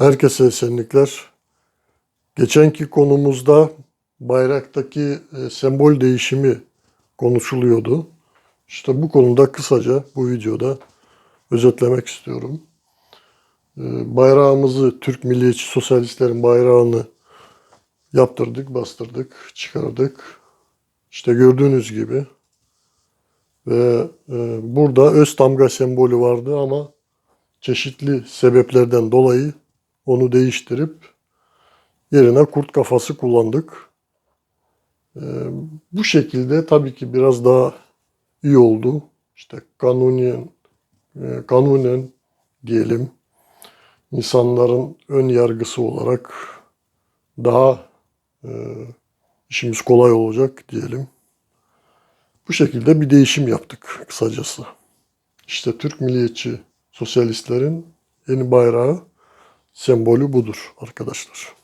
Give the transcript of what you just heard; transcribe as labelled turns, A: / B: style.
A: Herkese esenlikler. Geçenki konumuzda bayraktaki e, sembol değişimi konuşuluyordu. İşte bu konuda kısaca bu videoda özetlemek istiyorum. E, Bayrağımızı Türk Milliyetçi Sosyalistlerin bayrağını yaptırdık, bastırdık, çıkardık. İşte gördüğünüz gibi ve e, burada öz damga sembolü vardı ama çeşitli sebeplerden dolayı onu değiştirip yerine kurt kafası kullandık. Ee, bu şekilde tabii ki biraz daha iyi oldu. İşte kanunen, e, kanunen diyelim insanların ön yargısı olarak daha e, işimiz kolay olacak diyelim. Bu şekilde bir değişim yaptık kısacası. İşte Türk Milliyetçi Sosyalistlerin yeni bayrağı sembolü budur arkadaşlar.